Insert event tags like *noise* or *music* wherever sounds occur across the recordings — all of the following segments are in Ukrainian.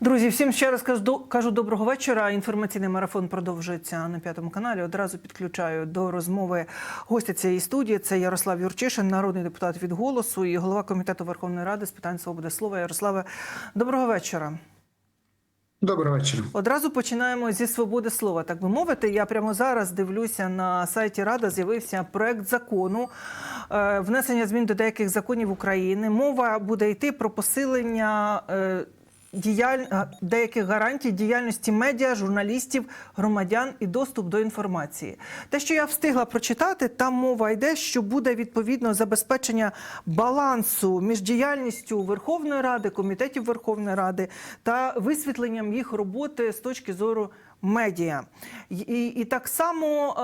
Друзі, всім ще раз кажу, кажу доброго вечора. Інформаційний марафон продовжується на п'ятому каналі. Одразу підключаю до розмови гостя цієї студії. Це Ярослав Юрчишин, народний депутат від голосу і голова комітету Верховної Ради з питань свободи слова. Ярославе, доброго вечора. Доброго вечора. Одразу починаємо зі свободи слова, так би мовити. Я прямо зараз дивлюся на сайті Рада. З'явився проект закону е, внесення змін до деяких законів України. Мова буде йти про посилення. Діяль... деяких гарантій діяльності медіа, журналістів, громадян і доступ до інформації. Те, що я встигла прочитати, там мова йде, що буде відповідно забезпечення балансу між діяльністю Верховної Ради, комітетів Верховної Ради та висвітленням їх роботи з точки зору медіа. І, і, так само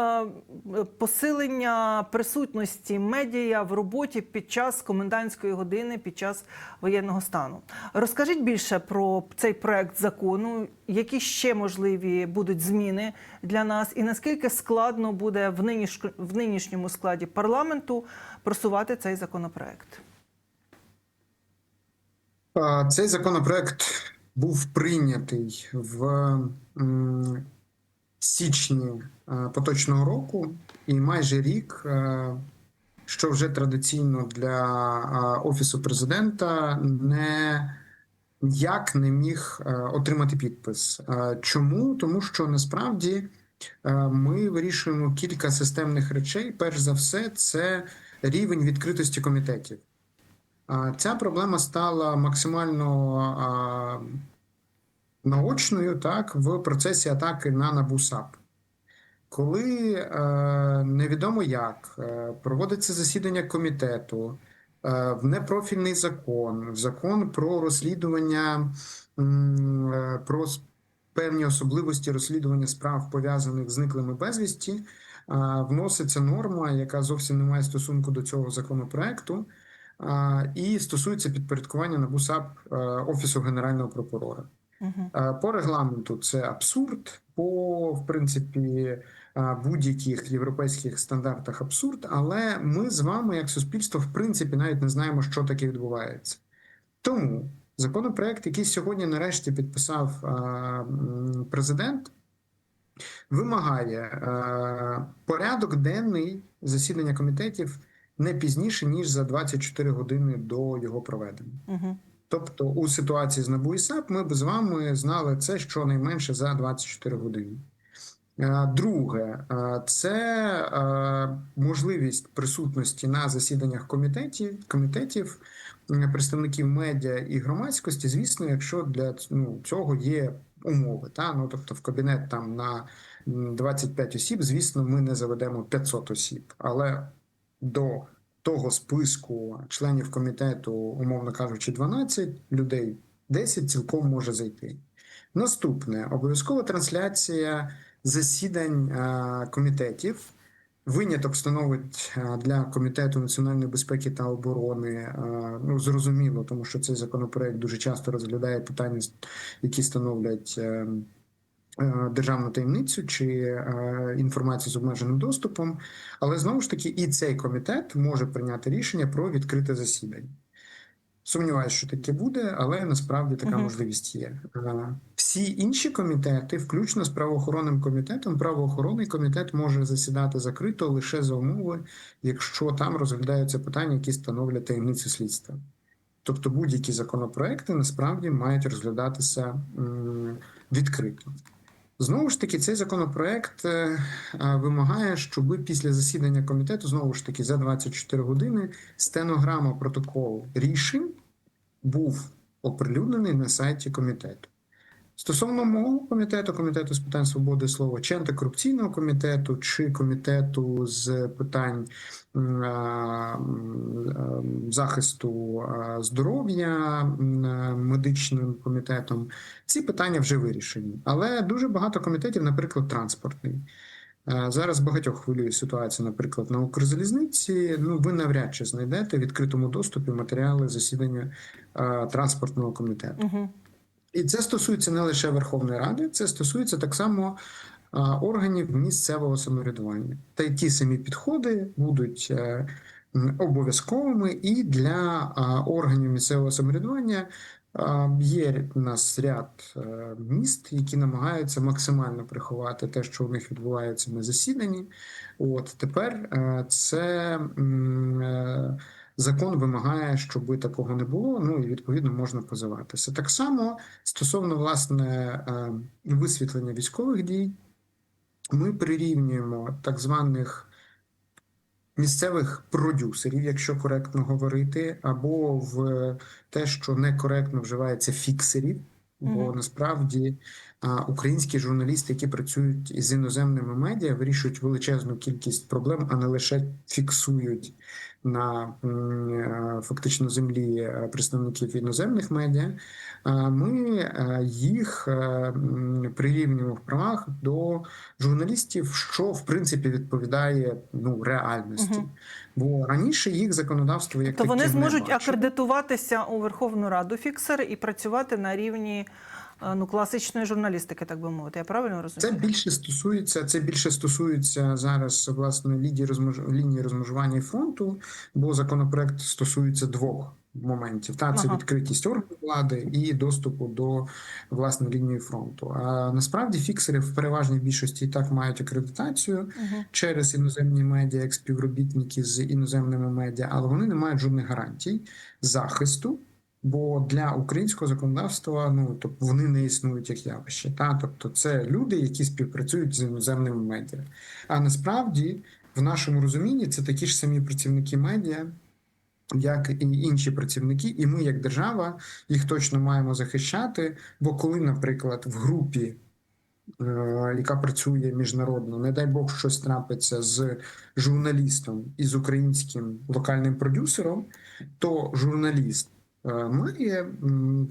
е, посилення присутності медіа в роботі під час комендантської години, під час воєнного стану. Розкажіть більше про цей проект закону, які ще можливі будуть зміни для нас, і наскільки складно буде в, ниніш... в нинішньому складі парламенту просувати цей законопроект? Цей законопроект був прийнятий в січні е, поточного року, і майже рік, е, що вже традиційно для е, офісу президента, не ніяк не міг отримати підпис. Чому? Тому що насправді ми вирішуємо кілька системних речей. Перш за все, це рівень відкритості комітетів. Ця проблема стала максимально наочною так в процесі атаки на НАБУ САП. Коли е, невідомо як е, проводиться засідання комітету е, в непрофільний закон, в закон про розслідування про певні особливості розслідування справ пов'язаних з зниклими безвісті, вноситься норма, яка зовсім не має стосунку до цього законопроекту. І стосується підпорядкування НАБУ САП е, Офісу Генерального прокурора. Угу. По регламенту це абсурд, по в принципі е, будь-яких європейських стандартах абсурд. Але ми з вами, як суспільство, в принципі, навіть не знаємо, що таке відбувається. Тому законопроект, який сьогодні нарешті підписав президент, вимагає порядок денний засідання комітетів не пізніше ніж за 24 години до його проведення. Угу. Тобто, у ситуації з НАБУ і САП ми б з вами знали це щонайменше за 24 години. Е, Друге, е, це е, можливість присутності на засіданнях комітетів, комітетів представників медіа і громадськості, звісно, якщо для ну, цього є умови. Та? Ну, тобто в кабінет там на м, 25 осіб, звісно, ми не заведемо 500 осіб, але до того списку членів комітету, умовно кажучи, 12 людей, 10 цілком може зайти. Наступне обов'язкова трансляція засідань е, комітетів. Виняток становить е, для комітету національної безпеки та оборони. е, Ну зрозуміло, тому що цей законопроект дуже часто розглядає питання, які становлять е, е, державну таємницю чи е, інформацію з обмеженим доступом. Але знову ж таки, і цей комітет може прийняти рішення про відкрите засідання. Сумніваюся, що таке буде, але насправді така Мгм. можливість є. Е, Всі інші комітети, включно з правоохоронним комітетом, правоохоронний комітет може засідати закрито лише за умови, якщо там розглядаються питання, які становлять таємницю слідства. Тобто будь-які законопроекти насправді мають розглядатися відкрито. Знову ж таки, цей законопроект е, е, вимагає, щоб після засідання комітету, знову ж таки, за 24 години стенограма протоколу рішень був оприлюднений на сайті комітету. Стосовно мого комітету, комітету з питань свободи слова, чи антикорупційного комітету, чи комітету з питань захисту здоров'я медичним комітетом, ці питання вже вирішені. Але дуже багато комітетів, наприклад, транспортний. Е, Зараз багатьох хвилює ситуація, наприклад, на Укрзалізниці. Ну, ви навряд чи знайдете в відкритому доступі матеріали засідання е, транспортного комітету. Угу. І це стосується не лише Верховної Ради, це стосується так само органів місцевого самоврядування. Та й ті самі підходи будуть е, обов'язковими і для органів місцевого самоврядування Є у нас ряд е, міст, які намагаються максимально приховати те, що у них відбувається на засіданні. От тепер е, це е, закон вимагає, щоб такого не було. Ну і відповідно можна позиватися. Так само стосовно власне висвітлення військових дій, ми прирівнюємо так званих місцевих продюсерів, якщо коректно говорити, або в те, що некоректно вживається фіксерів. Бо насправді українські журналісти, які працюють із іноземними медіа, вирішують величезну кількість проблем, а не лише фіксують на е, фактично землі е, представників іноземних медіа. А Ми е, їх е, прирівнюємо в правах до журналістів, що в принципі відповідає ну реальності. Бо раніше їх законодавство як То вони зможуть акредитуватися у Верховну Раду фіксери і працювати на рівні е, ну, класичної журналістики, так би мовити. Я правильно Це більше стосується. Це більше стосується зараз власне лінії розмож... лінії розмежування фронту, бо законопроект стосується двох моментів: та це Ага. відкритість органів влади і доступу до власне лінії фронту. А насправді фіксери в переважній більшості і так мають акредитацію Мгм. через іноземні медіа, як співробітники з іноземними медіа, але вони не мають жодних гарантій захисту. Бо для українського законодавства ну тобто вони не існують як явище. Та тобто це люди, які співпрацюють з іноземними медіа. А насправді, в нашому розумінні, це такі ж самі працівники медіа, як і інші працівники, і ми, як держава, їх точно маємо захищати. Бо коли, наприклад, в групі е, яка працює міжнародно, не дай Бог щось трапиться з журналістом і з українським локальним продюсером, то журналіст має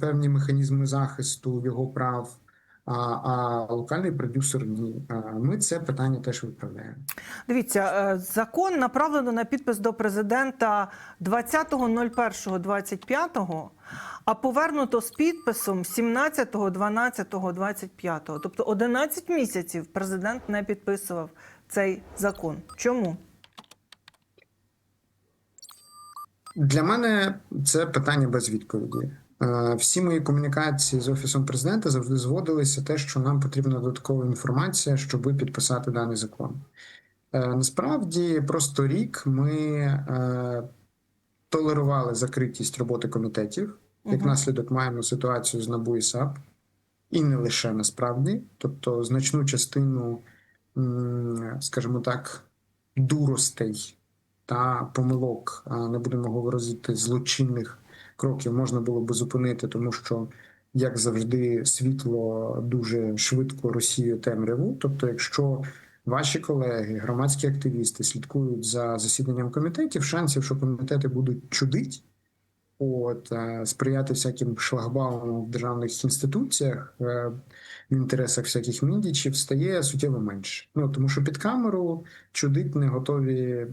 певні механізми захисту його прав. А, а локальний продюсер ні. Ми це питання теж виправляємо. Дивіться, е, закон направлено на підпис до президента 20.01.25, а повернуто з підписом 17.12.25. Тобто 11 місяців президент не підписував цей закон. Чому? Для мене це питання без відповіді. Е, Всі мої комунікації з офісом президента завжди зводилися те, що нам потрібна додаткова інформація, щоб підписати даний закон. Е, Насправді, просто рік ми е, толерували закритість роботи комітетів. Як наслідок маємо ситуацію з НАБУ і САП, і не лише насправді, тобто значну частину, скажімо так, дуростей та помилок, не будемо говорити злочинних кроків, можна було би зупинити, тому що, як завжди, світло дуже швидко розсіює темряву. Тобто, якщо ваші колеги, громадські активісти слідкують за засіданням комітетів, шансів, що комітети будуть чудить. От е, сприяти всяким шлагбаумам в державних інституціях е, в інтересах всяких міндічів стає суттєво менше. Ну тому що під камеру чудить не готові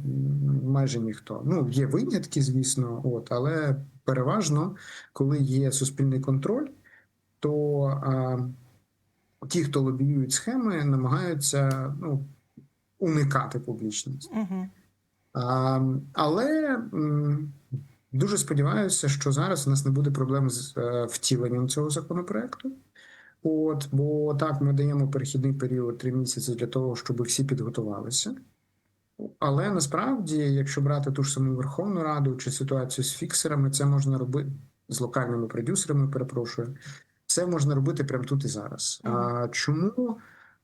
майже ніхто. Ну є винятки, звісно, от але переважно, коли є суспільний контроль, то е, ті, хто лобіюють схеми, намагаються ну уникати публічності. Угу. А, але дуже сподіваюся, що зараз у нас не буде проблем з е, втіленням цього законопроекту. От, бо так, ми даємо перехідний період три місяці для того, щоб всі підготувалися. Але насправді, якщо брати ту ж саму Верховну Раду чи ситуацію з фіксерами, це можна робити з локальними продюсерами, перепрошую, це можна робити прямо тут і зараз. А, чому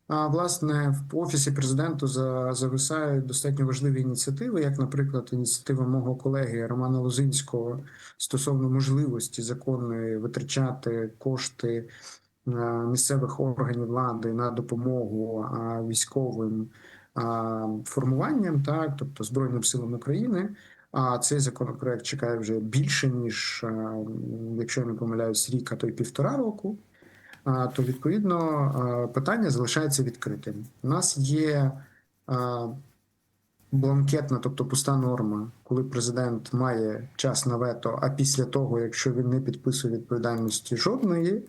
власне в офісі президенту за- зависають достатньо важливі ініціативи, як, наприклад, ініціатива мого колеги Романа Лозинського стосовно можливості законної витрачати кошти місцевих органів влади на допомогу військовим формуванням, так, тобто Збройним силам України. А цей законопроект чекає вже більше ніж, якщо я не помиляюсь, рік, а то й півтора року. То відповідно питання залишається відкритим. У нас є бланкетна, тобто пуста норма, коли президент має час на вето, а після того, якщо він не підписує відповідальності жодної.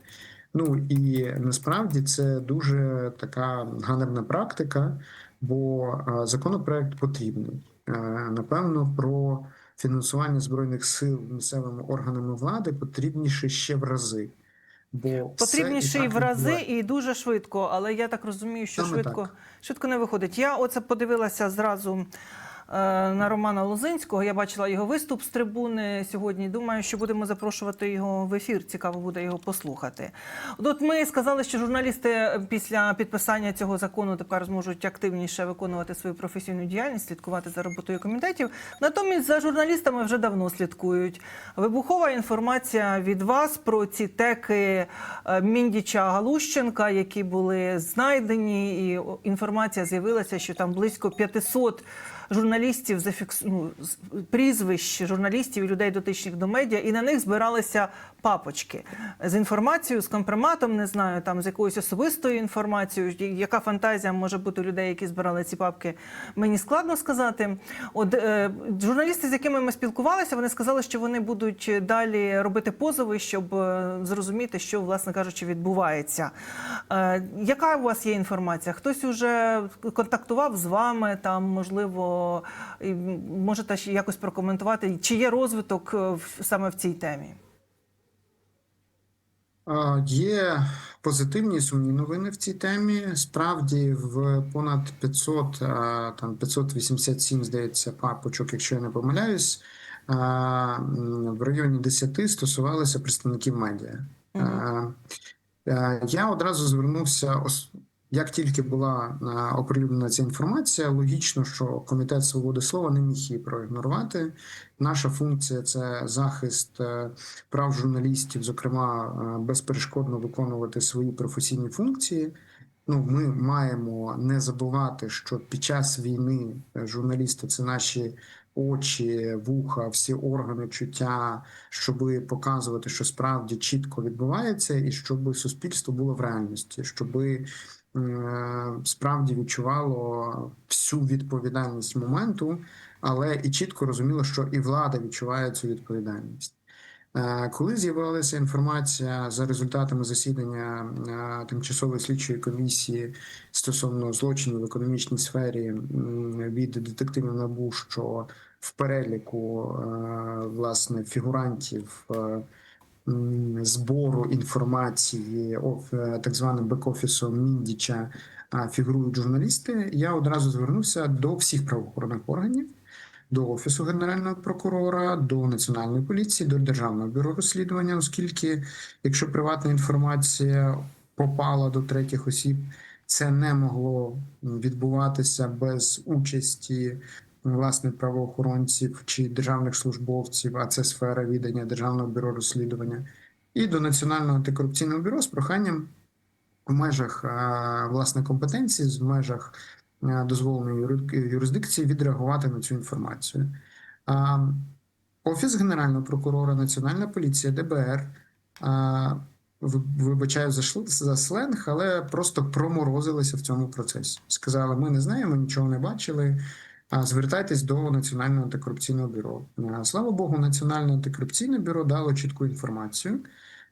Ну і насправді це дуже така ганебна практика, бо законопроект потрібний. Напевно, про фінансування збройних сил місцевими органами влади потрібніше ще в рази. Бо Потрібніше і в рази, буває. і дуже швидко. Але я так розумію, що Саме швидко, так. швидко не виходить. Я оце подивилася зразу. Е, На Романа Лозинського я бачила його виступ з трибуни сьогодні. Думаю, що будемо запрошувати його в ефір. Цікаво буде його послухати. От ми сказали, що журналісти після підписання цього закону тепер зможуть активніше виконувати свою професійну діяльність, слідкувати за роботою комітетів. Натомість за журналістами вже давно слідкують. Вибухова інформація від вас про ці теки е, Міндіча Галущенка, які були знайдені, і інформація з'явилася, що там близько 500 журналістів зафікс... ну, прізвищ журналістів і людей дотичних до медіа, і на них збиралися папочки з інформацією, з компроматом, не знаю, там з якоюсь особистою інформацією. Яка фантазія може бути у людей, які збирали ці папки? Мені складно сказати. От е, журналісти, з якими ми спілкувалися, вони сказали, що вони будуть далі робити позови, щоб е, зрозуміти, що, власне кажучи, відбувається. Е, яка у вас є інформація? Хтось уже контактував з вами? Там можливо, можете якось прокоментувати, чи є розвиток е, в- саме в цій темі? Є позитивні сумні новини в цій темі. Справді, в понад 500, а, там 587, здається, папочок, якщо я не помиляюсь, в районі 10 стосувалися представників медіа. Mm -hmm. Я одразу звернувся, як тільки була оприлюднена ця інформація, логічно, що комітет свободи слова не міг її проігнорувати. Наша функція це захист е, прав журналістів, зокрема, е, безперешкодно виконувати свої професійні функції. Ну, ми маємо не забувати, що під час війни е, журналісти це наші очі, вуха, всі органи чуття, щоб показувати, що справді чітко відбувається, і щоб суспільство було в реальності, щоб справді відчувало всю відповідальність моменту, але і чітко розуміло, що і влада відчуває цю відповідальність. Е, Коли з'явилася інформація за результатами засідання е, тимчасової слідчої комісії стосовно злочинів в економічній сфері від детективів НАБУ, що в переліку е, власне фігурантів е, збору інформації е, так званим бек-офісом Міндіча фігурують журналісти, я одразу звернувся до всіх правоохоронних органів до офісу генерального прокурора, до національної поліції, до державного бюро розслідування, оскільки якщо приватна інформація попала до третіх осіб, це не могло відбуватися без участі власне правоохоронців чи державних службовців, а це сфера відання державного бюро розслідування, і до національного антикорупційного бюро з проханням в межах власне компетенції, в межах дозволеної юри- юрисдикції відреагувати на цю інформацію. Офіс Генерального прокурора, Національна поліція, ДБР. Вибачаю за сленг, але просто проморозилися в цьому процесі. Сказали: ми не знаємо, нічого не бачили. Звертайтесь до Національного антикорупційного бюро. Слава Богу, Національне антикорупційне бюро дало чітку інформацію.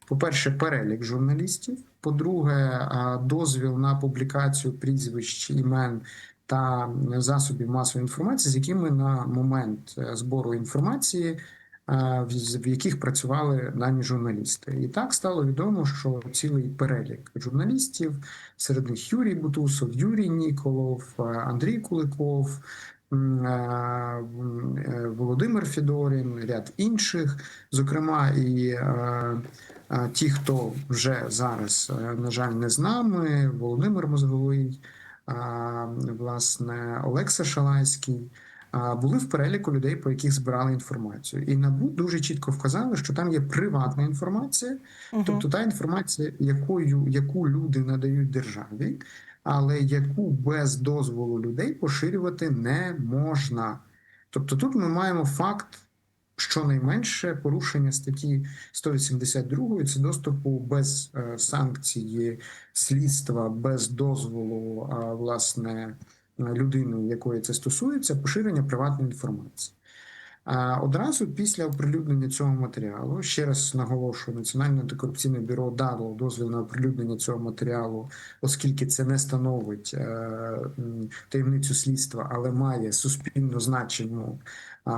По-перше, перелік журналістів. По-друге, дозвіл на публікацію прізвищ, імен та засобів масової інформації, з якими на момент е, збору інформації, в яких працювали дані журналісти. І так стало відомо, що цілий перелік журналістів, серед них Юрій Бутусов, Юрій Ніколов, е, Андрій Куликов. Е, е, Володимир Федорін, ряд інших, зокрема і е, ті, хто вже зараз, на жаль, не з нами, Володимир Мозговий, власне, Олекса Шалайський, були в переліку людей, по яких збирали інформацію. І НАБУ дуже чітко вказали, що там є приватна інформація, тобто та інформація, якою, яку люди надають державі, але яку без дозволу людей поширювати не можна. Тобто тут ми маємо факт. Щонайменше порушення статті 182 це доступу без е, санкції слідства, без дозволу власне людини, якої це стосується, поширення приватної інформації. Одразу після оприлюднення цього матеріалу, ще раз наголошую, Національне антикорупційне бюро дало дозвіл на оприлюднення цього матеріалу, оскільки це не становить е, таємницю слідства, але має суспільно значенню а,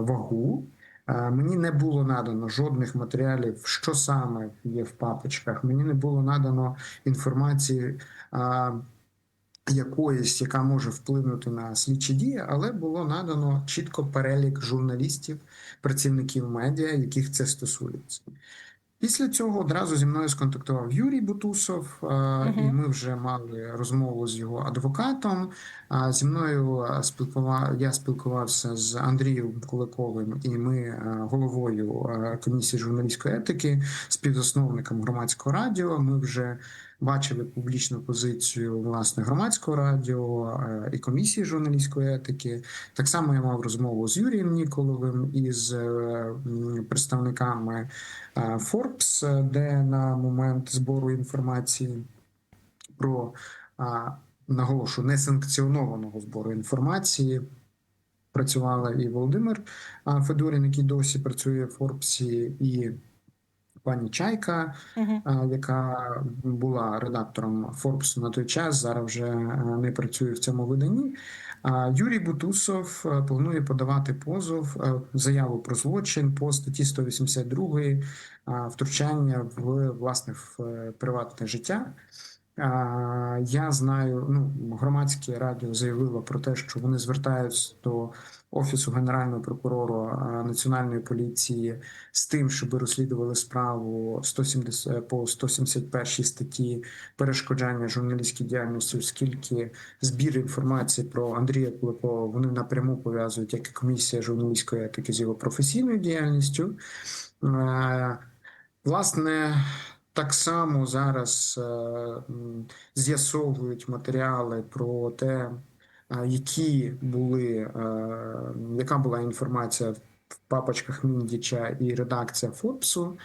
вагу. Е, Мені не було надано жодних матеріалів, що саме є в папочках. Мені не було надано інформації якоїсь, яка може вплинути на слідчі дії, але було надано чітко перелік журналістів, працівників медіа, яких це стосується. Після цього одразу зі мною сконтактував Юрій Бутусов, е, і ми вже мали розмову з його адвокатом. А Зі мною спілкував я спілкувався з Андрієм Куликовим і ми головою комісії журналістської етики, співзасновником громадського радіо. Ми вже бачили публічну позицію власне громадського радіо е, і комісії журналістської етики. Так само я мав розмову з Юрієм Ніколовим і з е, представниками е, Forbes, де на момент збору інформації про наголошу несанкціонованого збору інформації. Працювала і Володимир Федорін, який досі працює в Форбсі, і пані Чайка, а, яка була редактором Форбсу на той час, зараз вже е, не працює в цьому виданні. Юрій Бутусов е, планує подавати позов, е, заяву про злочин по статті 182 а, втручання в власне в приватне життя. Я знаю, ну громадське радіо заявило про те, що вони звертаються до офісу генерального прокурора національної поліції з тим, щоб розслідували справу 170, по 171 статті перешкоджання журналістській діяльності, оскільки збір інформації про Андрія Куликова вони напряму пов'язують як і комісія журналістської етики з його професійною діяльністю. Е, Власне, так само зараз е, з'ясовують матеріали про те, які були, яка була інформація в папочках Міндіча і редакція Форбсу.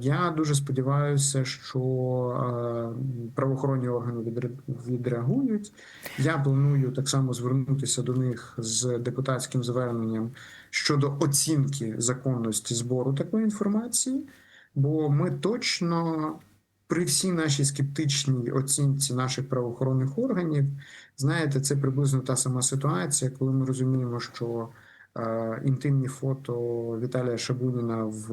Я дуже сподіваюся, що правоохоронні органи відреагують. Я планую так само звернутися до них з депутатським зверненням щодо оцінки законності збору такої інформації. Бо ми точно при всій нашій скептичній оцінці наших правоохоронних органів, знаєте, це приблизно та сама ситуація, коли ми розуміємо, що інтимні фото Віталія Шабуніна в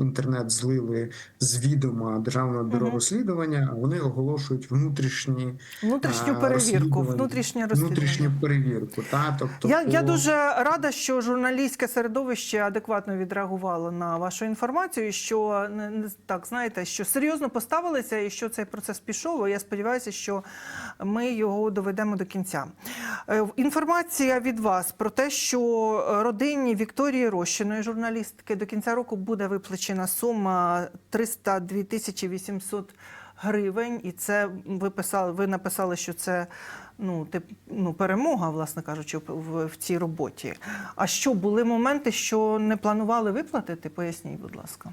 інтернет злили з відома Державного бюро Мгм. розслідування, вони оголошують внутрішні Внутрішню перевірку, внутрішнє внутрішню перевірку. Та тобто Я, я дуже рада, що журналістське середовище адекватно відреагувало на вашу інформацію. Що не, не так знаєте, що серйозно поставилися, і що цей процес пішов. Я сподіваюся, що ми його доведемо до кінця. Е, Інформація від вас про те, що родині Вікторії Рощиної, журналістки, до кінця року буде виплачена сума 302 тисячі 800 гривень, і це ви писали. Ви написали, що це ну, тип, ну, перемога, власне кажучи, в, в, в цій роботі. А що були моменти, що не планували виплатити? Поясніть, будь ласка.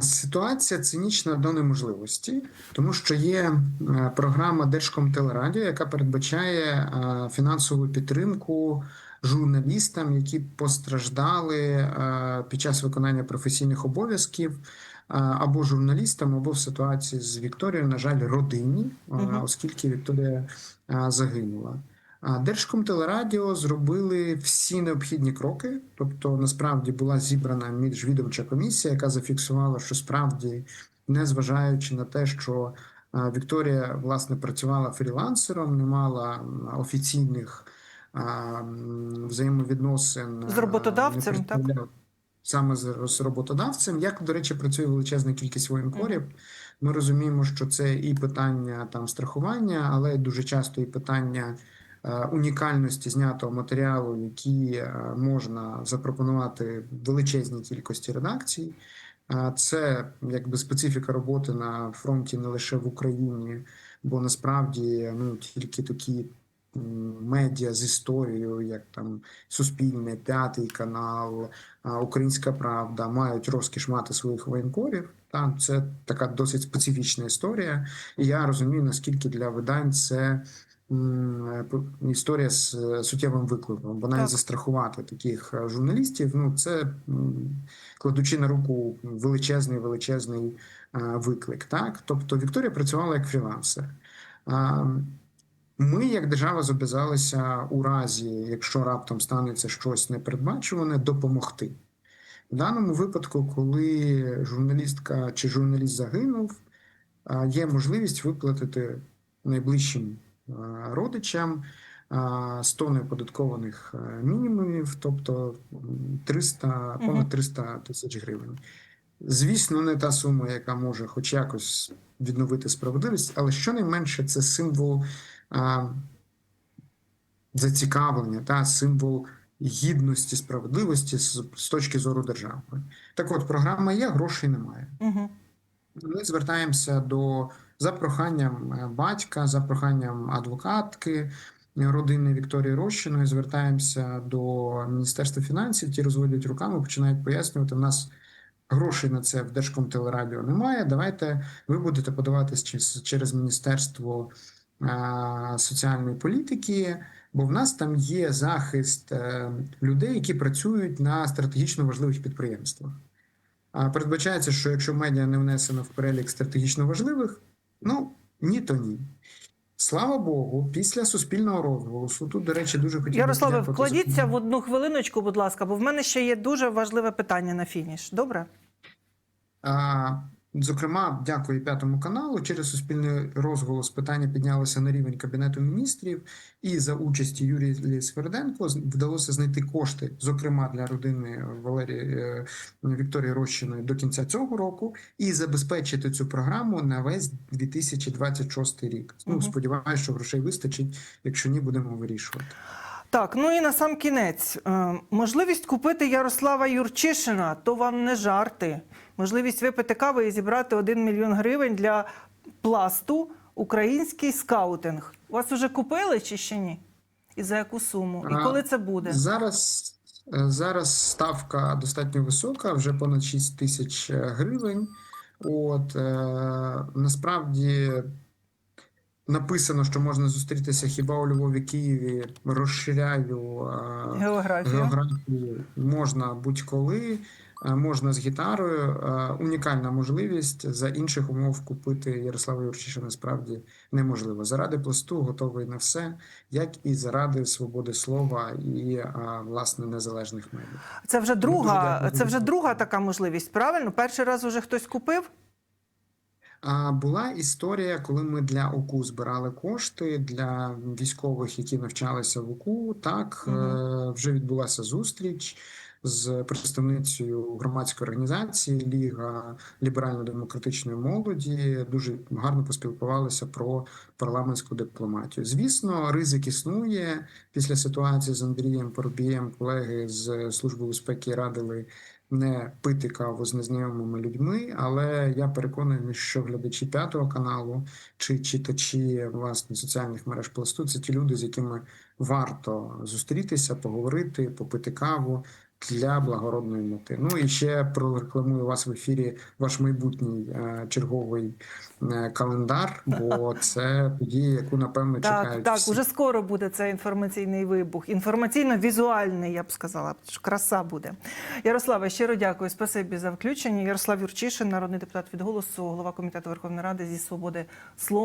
Ситуація цинічна до неможливості, тому що є е, програма Держкомтелерадіо, яка передбачає е, фінансову підтримку журналістам, які постраждали е, під час виконання професійних обов'язків, або журналістам, або в ситуації з Вікторією, на жаль, родині, оскільки Вікторія загинула. Держкомтелерадіо зробили всі необхідні кроки. Тобто, насправді була зібрана міжвідомча комісія, яка зафіксувала, що справді, незважаючи на те, що Вікторія власне працювала фрілансером, не мала офіційних взаємовідносин З роботодавцем, так? Саме з, роботодавцем, як до речі, працює величезна кількість воєнкорів. Ми розуміємо, що це і питання там страхування, але дуже часто і питання унікальності знятого матеріалу, які е, можна запропонувати величезній кількості редакцій. Е, Це якби специфіка роботи на фронті не лише в Україні, бо насправді ну тільки такі медіа з історією, як там Суспільне, П'ятий канал, Українська Правда, мають розкіш мати своїх воєнкорів. Там це така досить специфічна історія, і я розумію, наскільки для видань це е, історія з е, суттєвим викликом, бо навіть застрахувати таких е, журналістів, ну це кладучи на руку величезний величезний е, виклик. Так, тобто Вікторія працювала як фрілансер. Ми, як держава, зобов'язалися у разі, якщо раптом станеться щось непередбачуване, допомогти. В даному випадку, коли журналістка чи журналіст загинув, є можливість виплатити найближчим родичам 100 неоподаткованих мінімумів, тобто 300, понад 300 тисяч гривень. Звісно, не та сума, яка може хоч якось відновити справедливість, але щонайменше це символ а, зацікавлення та символ гідності, справедливості з, з точки зору держави. Так от, програма є, грошей немає. Ми звертаємося до за проханням е, батька, за проханням адвокатки е, родини Вікторії Рощиної. Звертаємося до Міністерства фінансів. Ті розводять руками, починають пояснювати. У нас грошей на це в Держкомтелерадіо немає. Давайте ви будете подаватись через, через Міністерство е, соціальної політики. Бо в нас там є захист е, людей, які працюють на стратегічно важливих підприємствах. А передбачається, що якщо медіа не внесено в перелік стратегічно важливих, ну ні, то ні. Слава Богу, після суспільного розголосу тут, до речі, дуже хотів Ярославе, вкладіться в одну хвилиночку, будь ласка, бо в мене ще є дуже важливе питання на фініш. Добре? А, Зокрема, дякую п'ятому каналу. Через суспільний розголос питання піднялося на рівень кабінету міністрів, і за участі Юрія Сверденко вдалося знайти кошти, зокрема для родини Валерії е, Вікторії Рощиної до кінця цього року, і забезпечити цю програму на весь 2026 рік. Ну сподіваюся, що грошей вистачить. Якщо ні, будемо вирішувати. Так, ну і на сам кінець. Е, Можливість купити Ярослава Юрчишина то вам не жарти. Можливість випити кави і зібрати 1 мільйон гривень для пласту український скаутинг. Вас уже купили чи ще ні? І за яку суму? І коли це буде? Зараз, е, зараз ставка достатньо висока, вже понад 6 тисяч е, гривень. От е, насправді написано, що можна зустрітися хіба у Львові, Києві. Розширяю е, Географія. географію. Можна будь-коли, можна з гітарою. Е, Унікальна можливість за інших умов купити Ярослава Юрчиша насправді неможливо. Заради пласту готовий на все, як і заради свободи слова і е, власне незалежних медіа. Це вже друга, це вже друга така можливість, правильно? Перший раз уже хтось купив? А була історія, коли ми для ОКУ збирали кошти для військових, які навчалися в ОКУ. Так е, вже відбулася зустріч з представницею громадської організації Ліга ліберально-демократичної молоді. Дуже гарно поспілкувалися про парламентську дипломатію. Звісно, ризик існує після ситуації з Андрієм Поробієм. Колеги з служби безпеки радили не пити каву з незнайомими людьми, але я переконаний, що глядачі п'ятого каналу чи читачі власне соціальних мереж пласту це ті люди, з якими варто зустрітися, поговорити, попити каву для благородної мети. Ну і ще прорекламую вас в ефірі ваш майбутній е, черговий е, календар, бо *laughs* це подія, яку напевно Так, чекають. так, всі. уже скоро буде цей інформаційний вибух. Інформаційно-візуальний, я б сказала, краса буде. Ярославе, щиро дякую. Спасибі за включення. Ярослав Юрчишин, народний депутат від голосу, голова комітету Верховної Ради зі свободи слова.